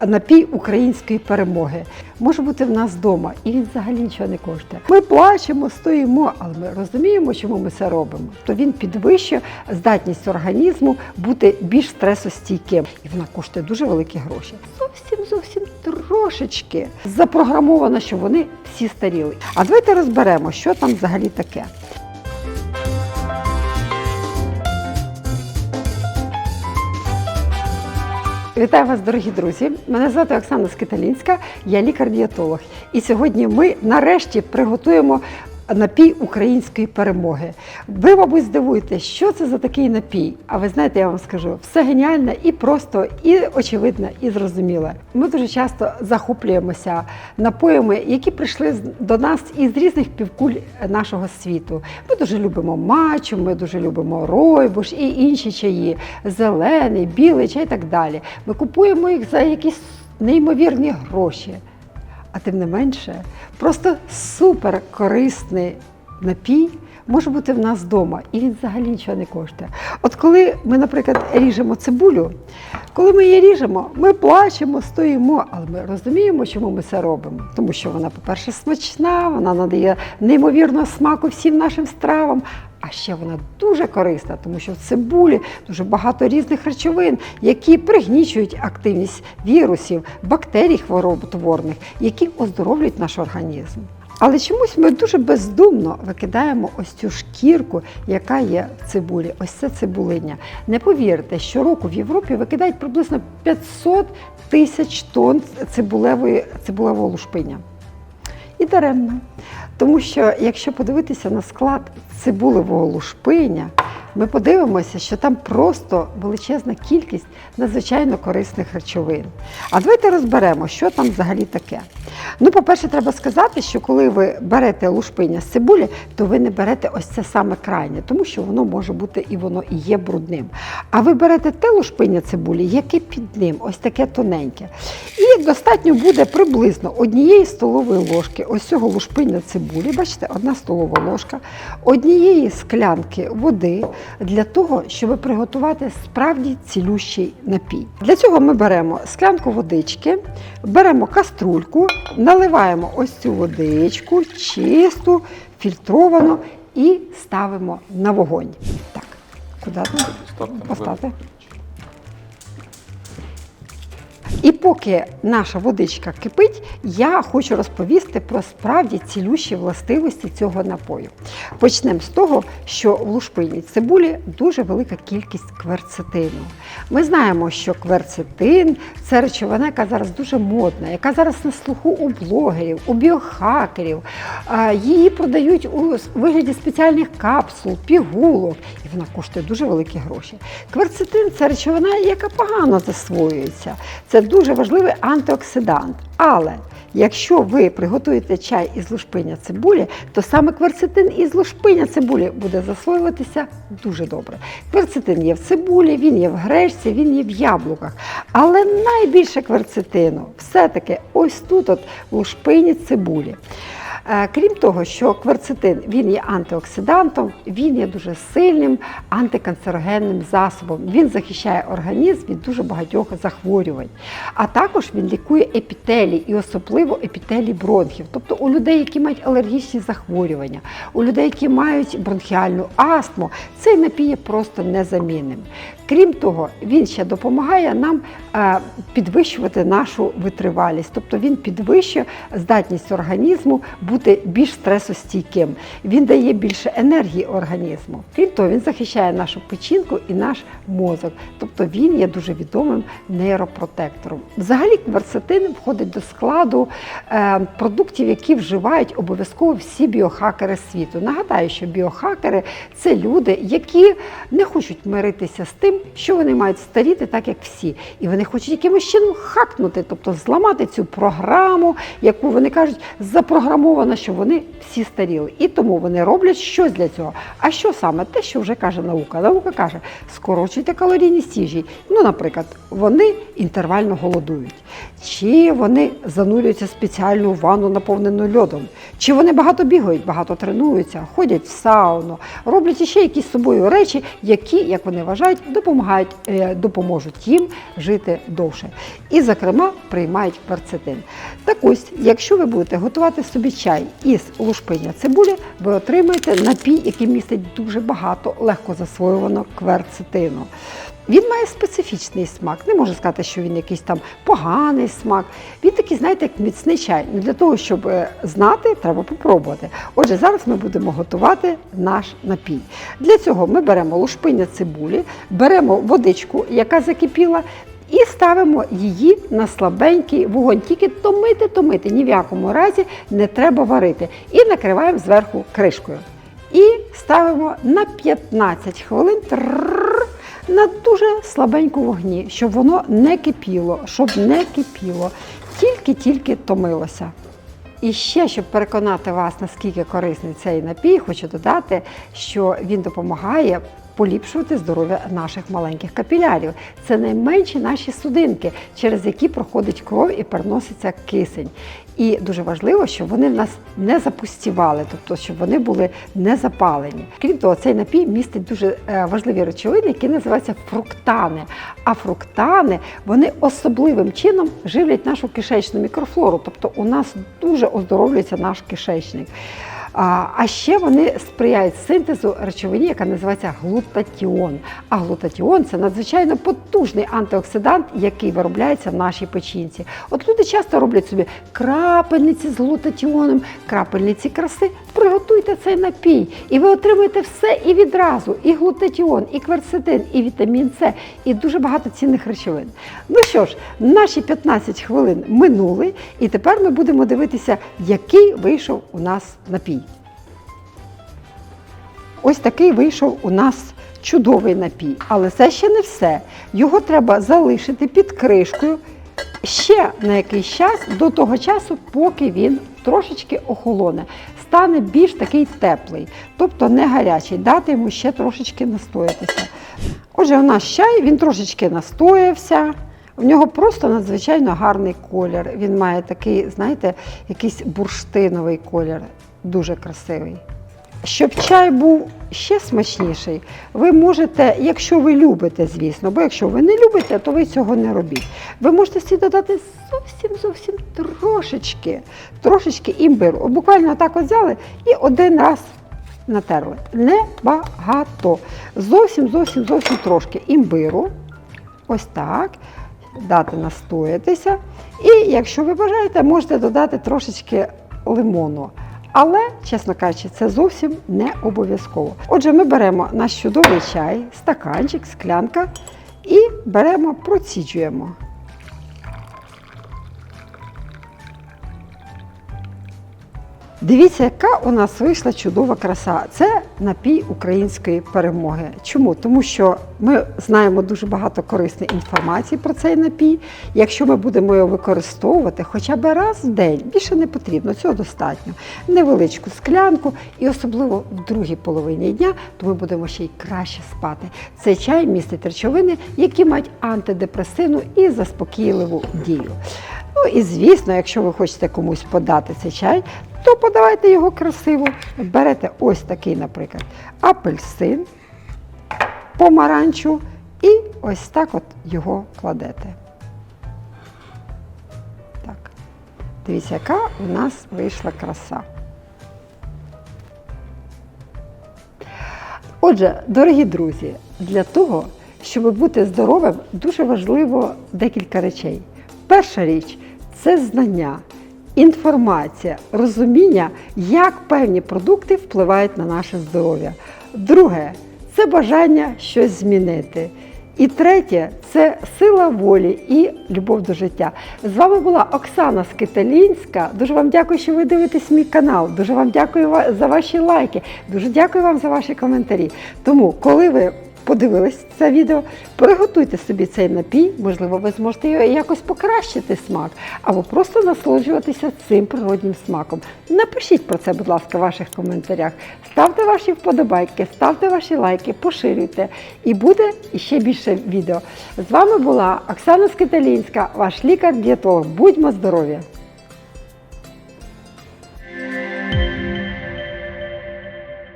Напій української перемоги може бути в нас вдома, і він взагалі нічого не коштує. Ми плачемо, стоїмо, але ми розуміємо, чому ми це робимо. То він підвищує здатність організму бути більш стресостійким, і вона коштує дуже великі гроші. Зовсім зовсім трошечки запрограмовано, що вони всі старіли. А давайте розберемо, що там взагалі таке. Вітаю вас, дорогі друзі! Мене звати Оксана Скиталінська, я лікар-дієтолог. І сьогодні ми нарешті приготуємо напій української перемоги. Ви, мабуть, здивуєтесь, що це за такий напій. А ви знаєте, я вам скажу, все геніальне і просто, і очевидне, і зрозуміле. Ми дуже часто захоплюємося напоями, які прийшли до нас із різних півкуль нашого світу. Ми дуже любимо мачу, ми дуже любимо ройбуш і інші чаї, зелений, білий чай і так далі. Ми купуємо їх за якісь неймовірні гроші. А тим не менше, просто супер корисний напій може бути в нас вдома, і він взагалі нічого не коштує. От коли ми, наприклад, ріжемо цибулю, коли ми її ріжемо, ми плачемо, стоїмо, але ми розуміємо, чому ми це робимо. Тому що вона, по-перше, смачна, вона надає неймовірного смаку всім нашим стравам. А ще вона дуже корисна, тому що в цибулі дуже багато різних речовин, які пригнічують активність вірусів, бактерій хвороботворних, які оздоровлюють наш організм. Але чомусь ми дуже бездумно викидаємо ось цю шкірку, яка є в цибулі. Ось це цибулиння. Не повірте, щороку в Європі викидають приблизно 500 тисяч тонн цибулевої, цибулевого лушпиня. І даремно. Тому що якщо подивитися на склад цибулевого лушпиня, ми подивимося, що там просто величезна кількість надзвичайно корисних речовин. А давайте розберемо, що там взагалі таке. Ну, по-перше, треба сказати, що коли ви берете лушпиня з цибулі, то ви не берете ось це саме крайнє, тому що воно може бути і воно і є брудним. А ви берете те лушпиня цибулі, яке під ним, ось таке тоненьке. І достатньо буде приблизно однієї столової ложки ось цього лушпиня цибулі, бачите, одна столова ложка, однієї склянки води для того, щоб приготувати справді цілющий напій. Для цього ми беремо склянку водички, беремо каструльку, наливаємо ось цю водичку, чисту, фільтровану і ставимо на вогонь. Так, куди? Поставте. І поки наша водичка кипить, я хочу розповісти про справді цілющі властивості цього напою. Почнемо з того, що в лушпині цибулі дуже велика кількість кверцетину. Ми знаємо, що кверцетин це речовина, яка зараз дуже модна, яка зараз на слуху у блогерів, у біохакерів. Її продають у вигляді спеціальних капсул, пігулок, і вона коштує дуже великі гроші. Кверцетин це речовина, яка погано засвоюється. Це дуже важливий антиоксидант. Але якщо ви приготуєте чай із лушпиня цибулі, то саме кверцетин із лушпиня цибулі буде засвоюватися дуже добре. Кверцетин є в цибулі, він є в гречці, він є в яблуках. Але найбільше кверцетину все-таки ось тут, от в лушпині цибулі. Е, Крім того, що кверцетин він є антиоксидантом, він є дуже сильним антиканцерогенним засобом. Він захищає організм від дуже багатьох захворювань. А також він лікує епітелій і особливо епітелій бронхів, тобто у людей, які мають алергічні захворювання, у людей, які мають бронхіальну астму, цей напій є просто незамінним. Крім того, він ще допомагає нам е, підвищувати нашу витривалість, тобто він підвищує здатність організму бути більш стресостійким. Він дає більше енергії організму. Крім того, він захищає нашу печінку і наш мозок, тобто він є дуже відомим нейропротектором. Взагалі, кверцетин входить до складу е, продуктів, які вживають обов'язково всі біохакери світу. Нагадаю, що біохакери це люди, які не хочуть миритися з тим, що вони мають старіти так, як всі. І вони хочуть якимось чином хакнути, тобто зламати цю програму, яку вони кажуть, запрограмовано запрограмовано, що вони всі старіли. І тому вони роблять щось для цього. А що саме? Те, що вже каже наука. Наука каже, скорочуйте калорійність їжі. Ну, наприклад, вони інтервально голодують, чи вони занурюються в спеціальну ванну, наповнену льодом, чи вони багато бігають, багато тренуються, ходять в сауну, роблять ще якісь з собою речі, які, як вони вважають, допомагають, е, допоможуть їм жити довше. І, зокрема, приймають кверцетин. Так ось, якщо ви будете готувати собі чай із лушпиня цибулі, ви отримаєте напій, який містить дуже багато легко засвоюваного кверцетину. Він має специфічний смак. Не можу сказати, що він якийсь там поганий смак. Він такий, знаєте, як міцний чай. Ну, Для того, щоб е, знати, треба попробувати. Отже, зараз ми будемо готувати наш напій. Для цього ми беремо лушпиня цибулі, беремо водичку, яка закипіла, і ставимо її на слабенький вогонь. Тільки томити, томити, ні в якому разі не треба варити. І накриваємо зверху кришкою. І ставимо на 15 хвилин. на дуже слабенькому вогні, щоб воно не кипіло, щоб не кипіло, тільки-тільки томилося. І ще, щоб переконати вас, наскільки корисний цей напій, хочу додати, що він допомагає поліпшувати здоров'я наших маленьких капілярів. Це найменші наші судинки, через які проходить кров і переноситься кисень. І дуже важливо, щоб вони в нас не запустівали, тобто щоб вони були не запалені. Крім того, цей напій містить дуже е, важливі речовини, які називаються фруктани. А фруктани вони особливим чином живлять нашу кишечну мікрофлору, тобто у нас дуже оздоровлюється наш кишечник. А, ще вони сприяють синтезу речовині, яка називається глутатіон. А глутатіон це надзвичайно потужний антиоксидант, який виробляється в нашій печінці. От люди часто роблять собі крапельниці з глутатіоном, крапельниці краси. Приготуйте цей напій, і ви отримаєте все і відразу: і глутатіон, і кверцетин, і вітамін С, і дуже багато цінних речовин. Ну що ж, наші 15 хвилин минули, і тепер ми будемо дивитися, який вийшов у нас напій. Ось такий вийшов у нас чудовий напій. Але це ще не все. Його треба залишити під кришкою ще на якийсь час до того часу, поки він трошечки охолоне, стане більш такий теплий, тобто не гарячий, дати йому ще трошечки настоятися. Отже, у нас чай він трошечки настоявся. В нього просто надзвичайно гарний колір. Він має такий, знаєте, якийсь бурштиновий колір, дуже красивий. Щоб чай був ще смачніший, ви можете, якщо ви любите, звісно, бо якщо ви не любите, то ви цього не робіть. Ви можете сюди додати зовсім зовсім трошечки, трошечки імбиру. Буквально так от взяли і один раз натерли. Небагато. Зовсім, зовсім, зовсім трошки імбиру. Ось так. Дати настоятися. І якщо ви бажаєте, можете додати трошечки лимону. Але, чесно кажучи, це зовсім не обов'язково. Отже, ми беремо наш чудовий чай, стаканчик, склянка і беремо, проціджуємо. Дивіться, яка у нас вийшла чудова краса. Це напій української перемоги. Чому? Тому що ми знаємо дуже багато корисної інформації про цей напій. Якщо ми будемо його використовувати хоча б раз в день, більше не потрібно, цього достатньо. Невеличку склянку, і особливо в другій половині дня, то ми будемо ще й краще спати. Цей чай містить речовини, які мають антидепресивну і заспокійливу дію. Ну і звісно, якщо ви хочете комусь подати цей чай, то подавайте його красиво. Берете ось такий, наприклад, апельсин, помаранчу і ось так от його кладете. Так. Дивіться, яка у нас вийшла краса. Отже, дорогі друзі, для того, щоб бути здоровим, дуже важливо декілька речей. Перша річ це знання, інформація, розуміння, як певні продукти впливають на наше здоров'я. Друге це бажання щось змінити. І третє це сила волі і любов до життя. З вами була Оксана Скиталінська. Дуже вам дякую, що ви дивитесь мій канал. Дуже вам дякую за ваші лайки. Дуже дякую вам за ваші коментарі. Тому, коли ви подивились це відео, приготуйте собі цей напій, можливо, ви зможете його якось покращити смак, або просто насолоджуватися цим природнім смаком. Напишіть про це, будь ласка, в ваших коментарях. Ставте ваші вподобайки, ставте ваші лайки, поширюйте. І буде іще більше відео. З вами була Оксана Скиталінська, ваш лікар-дієтолог. Будьмо здорові!